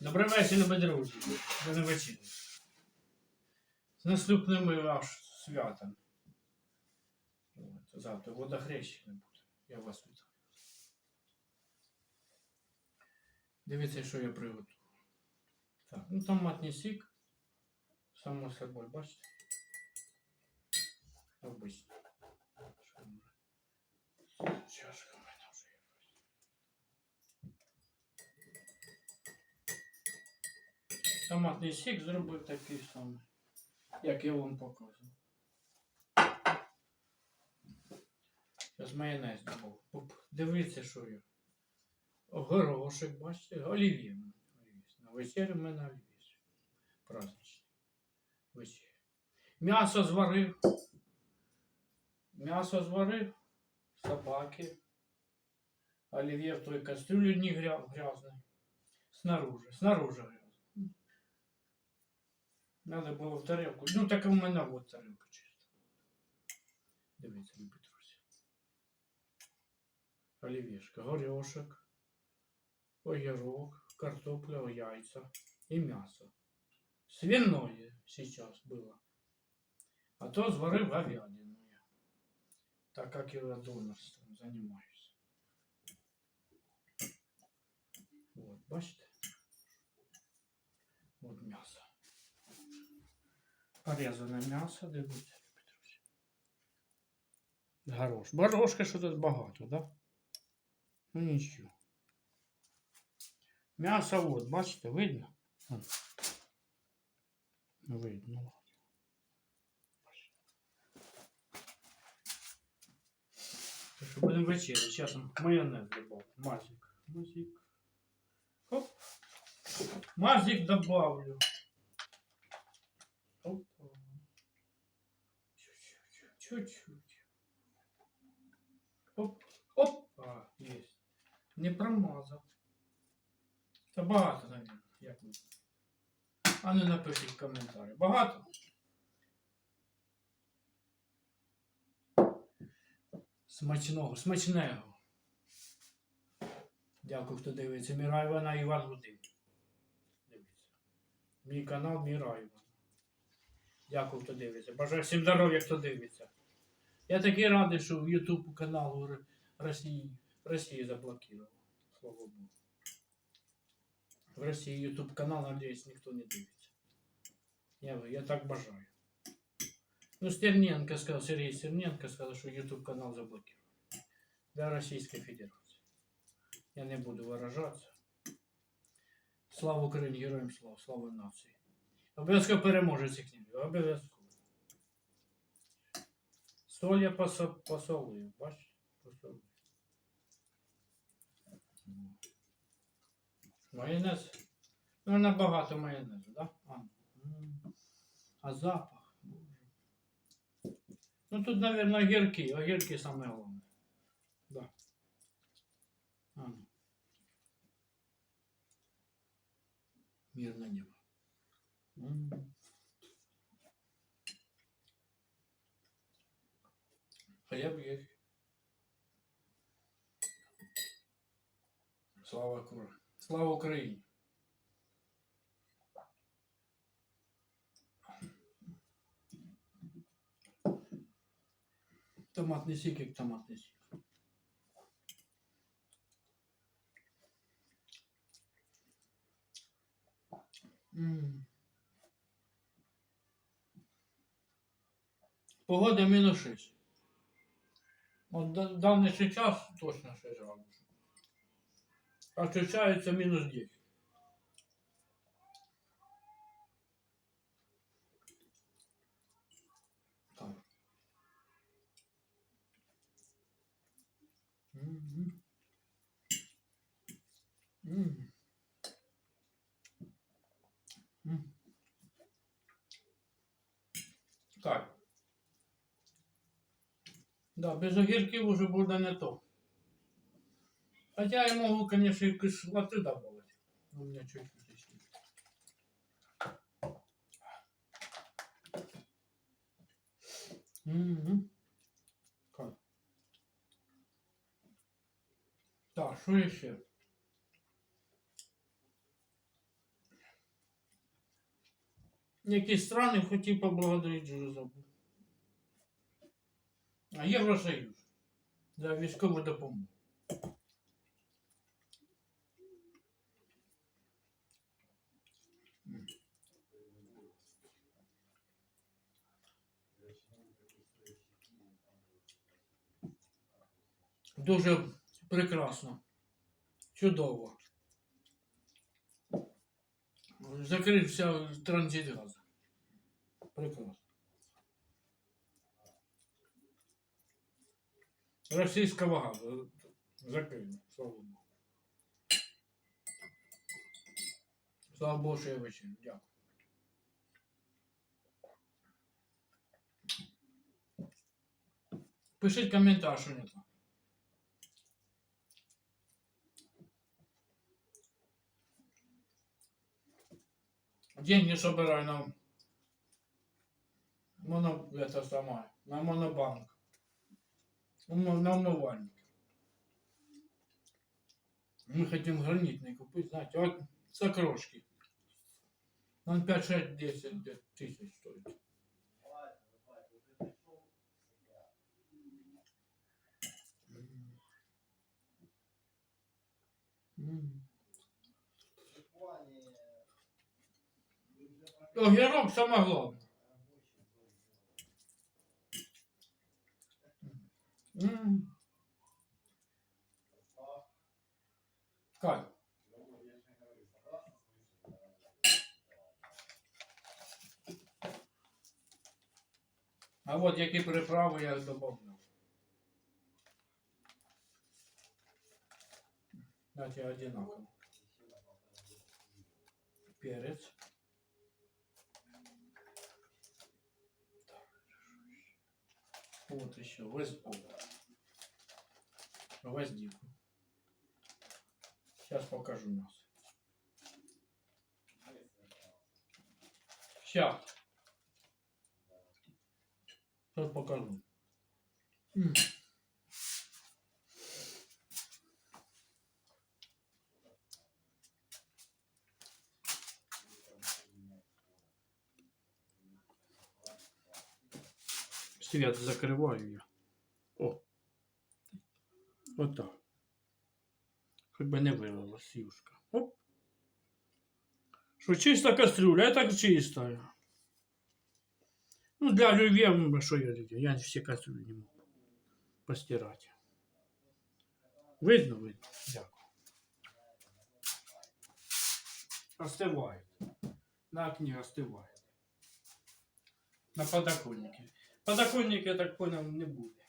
Добрий вечір, любі друзі. Добрий вечір. З наступними аж святом. От, Завтра водохрещення буде. Я вас вітаю. Дивіться, що я приготую. Так, ну томатний сік. Само собою, бачите? Обично. Чашка в мене вже є. Томатний сік зробив такий самий, як я вам показував. Зараз майонез добав. Оп, Дивіться, що я. Горошек, бачите, олів'є. На вечерю в мене олів'є. Праздничний. Вечеря. М'ясо зварив. М'ясо зварив. Собаки. Олів'є в той кастрюлі не грязний. Снаружи. Снаружи. Надо було в тарелку. Ну, так і в мене от тарелка чиста. Дивіться, любі друзі. Олівішка, горішок, огірок, картопля, яйця і м'ясо. Свиное сейчас было. А то зварив говядину. Так как я донорством занимаюсь. Вот, бачите? Вот м'ясо. Порізане м'ясо, дивіться, Петрусь. Горошок. Горошка що тут багато, да? Ну нічого. М'ясо от, бачите, видно? Видно. ладно. Бачите. Так що будемо вечеряти. Зараз майонез добавлю. Мазик. Мазик. Оп. Мазик добавлю. Опа. Чуть-чуть. Оп. Оп. А, есть. Не промазав. Та багато, наверное, як ви. А ну напишіть коментарі. Багато? Смачного, смачного. Дякую, хто дивиться. Міра Івана Іван Гудин. Дивіться. Мій канал Міра. Дякую, хто дивиться. Бажаю всім здоров'я, хто дивиться. Я такий радий, що в YouTube каналу Р- Росії, Росії заблокував. Слава Богу. В Росії YouTube канал, надіюсь, ніхто не дивиться. Я, я так бажаю. Ну, Стерненко сказав, Сергій Стерненко сказав, що YouTube канал заблокував. Для Російської Федерації. Я не буду виражатися. Слава Україні, героям слава, слава нації. Обов'язково переможе цих книг. Обов'язково. Соль я посо- посолив, бачите? Посолив. Майонез. Ну, набагато майонезу, да? А, а запах. Ну тут, наверное, огірки. Огірки саме головне. Да. Мирно небо. Хлеб есть. Слава Кура. Слава Україні. Томатний сік, як томатний сік. Погода мінус 6. От да- даний ще час точно 6 градусів. А Ощущається мінус 10. Так. Мгм. Мгм. Да, без огірків уже буде не то. Хотя я могу, конечно, и кислоты добавить. У меня чуть-чуть есть. Так. Так, що ще? Якісь страни хотів поблагодарити, вже забув. Євросоюз за військову допомогу. Дуже прекрасно. Чудово. Закрився транзит газу. Прекрасно. Російського газу закрили, слава Богу. Слава Богу, що я вичив. Дякую. Пишіть коментар, що не так. Деньги собираю на моно, это самое, на монобанк. На умывальник. Мы хотим гранитный купить, знаете, вот за крошки. Он 5, 6, 10 где- тысяч стоит. Огірок саме головне. М. Кайф. А от які приправи я додав. Знаете, одинаково. Перец. Вот еще. Воз... о, Гвоздику. Сейчас покажу нас. Сейчас. Сейчас покажу. М. Свет закрываю я. О. Вот так. Хоч би не вилилась юшка. Оп. Що чиста кастрюля, я так чистая. Ну, для оливье, ну, що я люблю, я всі кастрюлі не можу постирати. Видно, видно. Дякую. Остывает. На окне остывает. На подоконнике. Подоконник, я так понял, не буде.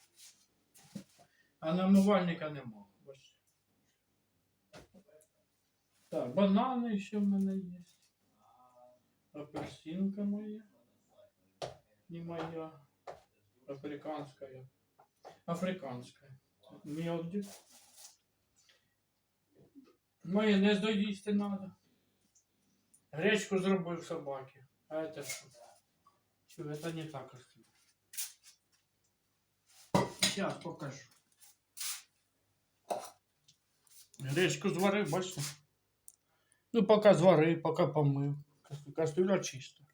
А намивальника нема. Так, банани ще в мене є. Апельсинка моя. Не моя. Африканская. Африканская. Мелдик. Майонез доїсти надо. Гречку зробив собаки. А это що? Що, это не так растет. Сейчас покажу. Гречку зварив, бачите? Ну, поки зварив, поки помив. Кастрюля чиста.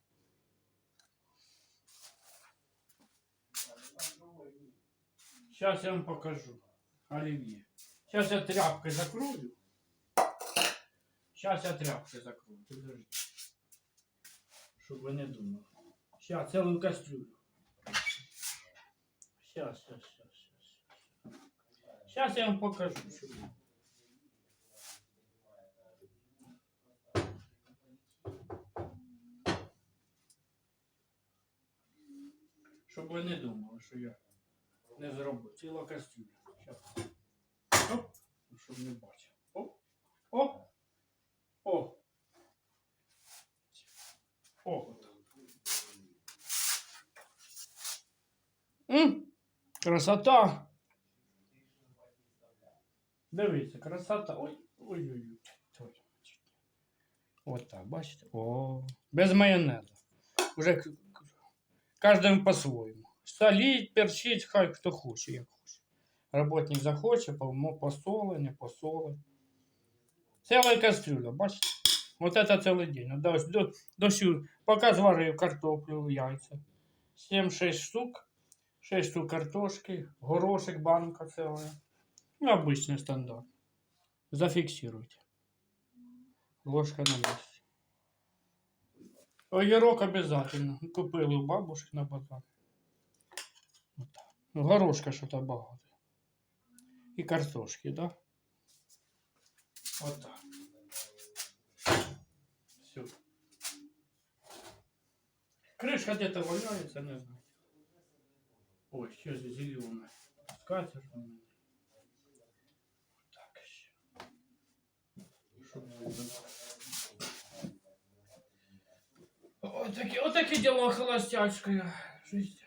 Сейчас я вам покажу. Оливье. Сейчас я тряпкой закрою. Сейчас я тряпкой закрою. Подожди. Щоб ви не думали. Сейчас целую кастрюлю. Сейчас, сейчас, сейчас, сейчас. Сейчас я вам покажу. Щоб ви не думали, що я не зроблю. Ціла костюля. Щоб не бачив. Красота. Дивіться, красота. Ой, ой, ой, ой. От так, бачите? О, без майонезу. Уже к- к- кожному по-своєму. Соліть, перчить, хай хто хоче, як хоче. Работник захоче, помо- посоли, не посоли. Ціла кастрюля, бачите? Вот это целый день. До, до, до сю, пока зварив картоплю, яйця. 7-6 штук. 6 штук картошки, горошек, банка целая. Ну, обычный стандарт. Зафиксируйте. Ложка на месте. Огірок обязательно. Купили у бабушки на базар. Вот так. Ну, Горошка що-то багато. І картошки, да? Вот так. Все. Крышка где-то валяется, не знаю. Ой, что здесь зеленая. Скатерть. у. Вот так. Вот такие, вот такие дела холостячкая. Жизнь.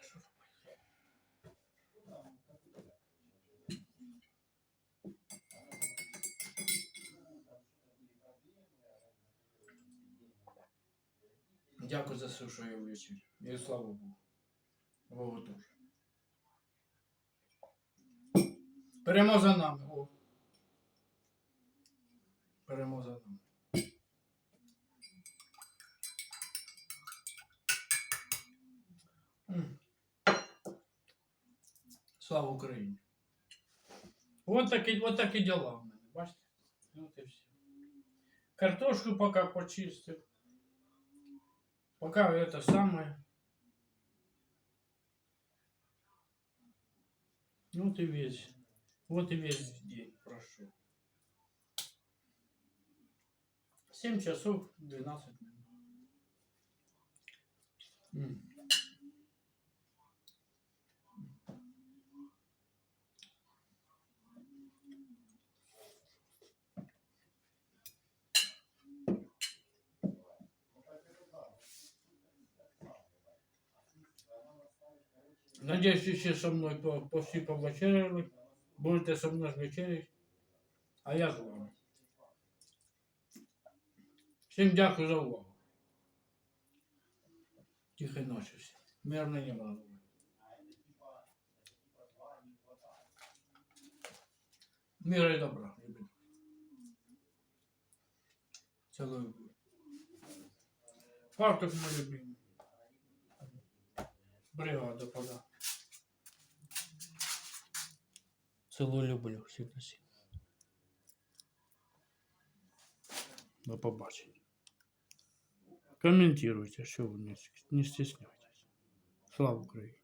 а? Дякую за все, що я вивчив. І слава Богу. Богу теж. Перемога за нами. О. Перемога за нами. М. Слава Україні. Вот такі, вот такі діла в мене, бачите? От і все. Картошку поки почистив. Пока это самое. Вот и весь. Вот и весь день прошел. 7 часов 12 минут. Надеюсь, еще со мной по, по всі повечеряли. Будете со мною вечерять. А я з вами. Всім дякую за увагу. Тихої ночі всім. Мирно неба над головою. Мира и добра, ребят. Целую. Фартук мой любимый. Бригада пода. Целую люблю всіх всіх. До побачення. Коментуйте, що ви не, не стесняйтесь. Слава Україні!